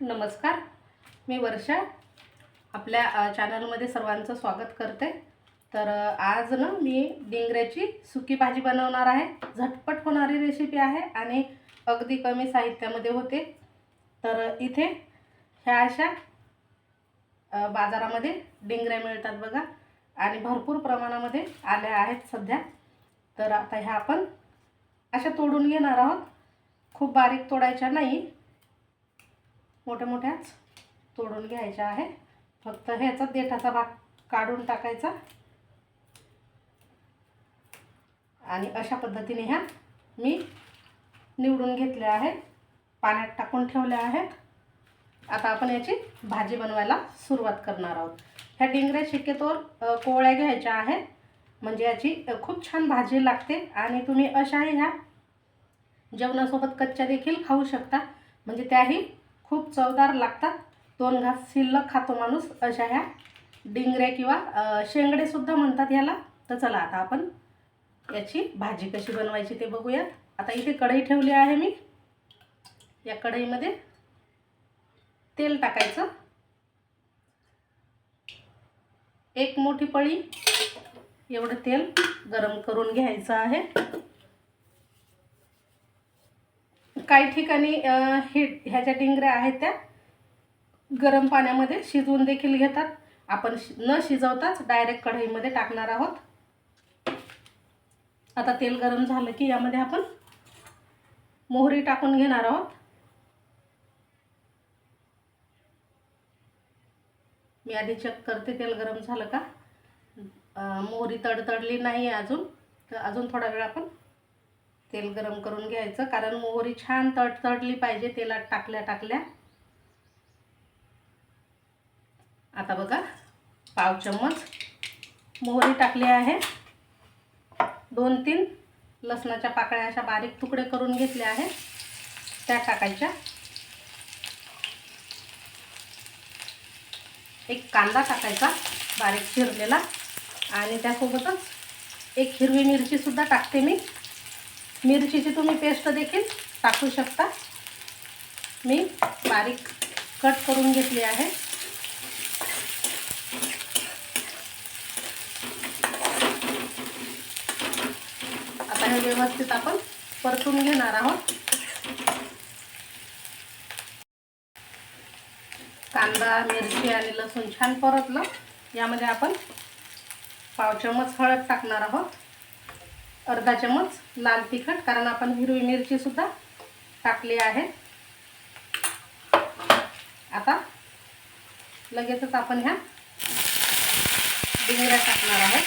नमस्कार. मी वर्षा. आपल्या चॅनलमध्ये सर्वांचं स्वागत करते. तर आज ना मी डिंगऱ्याची सुकी भाजी बनवणार आहे. झटपट होणारी रेसिपी आहे आणि अगदी कमी साहित्यामध्ये होते. तर इथे ह्या अशा बाजारामध्ये डिंगऱ्या मिळतात बघा. आणि भरपूर प्रमाणामध्ये आल्या आहेत सध्या. तर आता ह्या आपण अशा तोडून घेणार आहोत. खूप बारीक तोडायच्या नाही. मोठ्या मोठ्याच तोडून घ्यायच्या आहे. फक्त ह्याचा देठाचा भाग काढून टाकायचा. आणि अशा पद्धतीने ह्या मी निवडून घेतल्या आहेत. पाण्यात टाकून ठेवल्या आहेत. आता आपण याची भाजी बनवायला सुरुवात करणार आहोत. ह्या डिंगऱ्या शक्यतोवर कोवळ्या घ्यायच्या आहेत. म्हणजे याची खूप छान भाजी लागते. आणि तुम्ही अशाही ह्या जेवणासोबत कच्च्या देखील खाऊ शकता. म्हणजे त्याही खूप चवदार लागतात. दोन घास शिल्लक खातो माणूस अशा ह्या डिंगऱ्या किंवा शेंगडेसुद्धा म्हणतात ह्याला. तर चला आता आपण याची भाजी कशी बनवायची ते बघूयात आता इथे कढई ठेवली आहे मी. या कढईमध्ये तेल टाकायचं. एक मोठी पळी एवढं तेल गरम करून घ्यायचं आहे. काही ठिकाणी हे ह्याच्या डिंगऱ्या आहेत त्या गरम पाण्यामध्ये शिजवून देखील घेतात. आपण शि- न शिजवताच डायरेक्ट कढईमध्ये टाकणार आहोत. आता तेल गरम झालं की यामध्ये आपण मोहरी टाकून घेणार आहोत. मी आधी चेक करते तेल गरम झालं का? मोहरी तडतडली नाही आहे अजून. तर अजून थोडा वेळ आपण तेल गरम करून घ्यायचं कारण मोहरी छान तडतडली पाहिजे तेलात टाकल्या टाकल्या. आता बघा पाव चम्मच मोहरी टाकली आहे. दोन तीन लसणाच्या पाकळ्या अशा बारीक तुकडे करून घेतल्या आहेत. त्या टाकायच्या. एक कांदा टाकायचा बारीक चिरलेला. आणि त्यासोबतच एक हिरवी मिरचीसुद्धा टाकते मी. मिरचीची तुम्ही पेस्ट देखील टाकू शकता. मी बारीक कट करून घेतली आहे. आता हे व्यवस्थित आपण परतून घेणार आहोत. कांदा मिरची आणि लसूण छान परतलं. यामध्ये आपण पाव चमच हळद टाकणार आहोत. अर्धा चम्मच लाल तिखट कारण आपण हिरवी मिरची सुद्धा टाकली आहे. आता लगेचच आपण ह्या डिंगऱ्या टाकणार आहोत.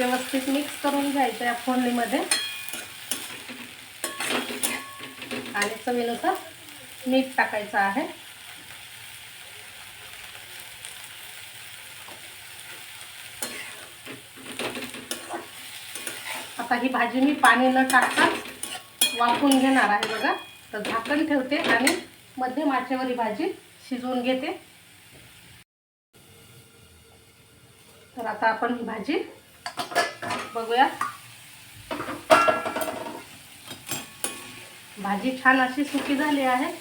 व्यवस्थित मिक्स करून घ्यायचं या फोडणीमध्ये आणि चवीनुसार मीठ टाकायचं आहे. आता ही भाजी मी पाणी न टाकता वाफून घेणार आहे बघा. तर झाकण ठेवते आणि मध्यम आचेवर ही भाजी शिजवून घेते. तर आता आपण ही भाजी बघूया. भाजी छान अशी सुकी झाली आहे.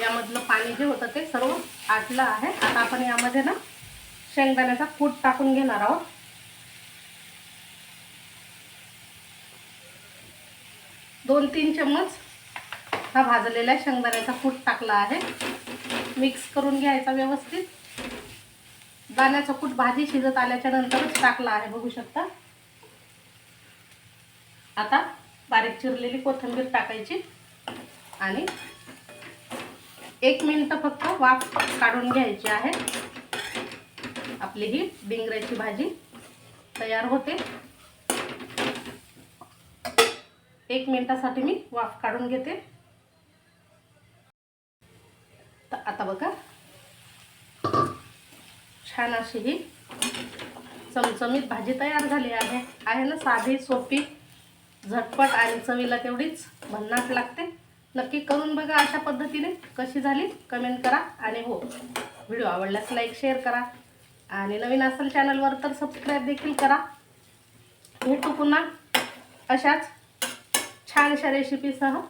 यामधलं पाणी जे होतं ते सर्व आटलं आहे. आता आपण यामध्ये ना शेंगदाण्याचा कूट टाकून घेणार आहोत. दोन तीन चम्मच हा भाजलेला शेंगदाण्याचा कूट टाकला आहे. मिक्स करून घ्यायचा व्यवस्थित. दाण्याचा कूट भाजी शिजत आल्याच्या नंतरच टाकला आहे बघू शकता. आता बारीक चिरलेली कोथिंबीर टाकायची आणि एक मिनटं फक्त वाफ काढून घ्यायची आहे. आपली ही डिंगऱ्याची भाजी तयार होते. एक मिनिटासाठी मी वाफ काढून घेते. छान अशी ही चमचमीत भाजी तयार झाली आहे. आहे ना साधी सोपी झटपट आणि चवीला तेवढीच भन्नाट लागते. नक्की करून बघा अशा पद्धतीने कशी झाली. कमेंट करा आणि हो व्हिडिओ आवडल्यास लाईक शेअर करा. आणि नवीन असेल चॅनलवर तर सबस्क्राईब देखील करा. भेटू पुन्हा अशाच छानशा रेसिपीसह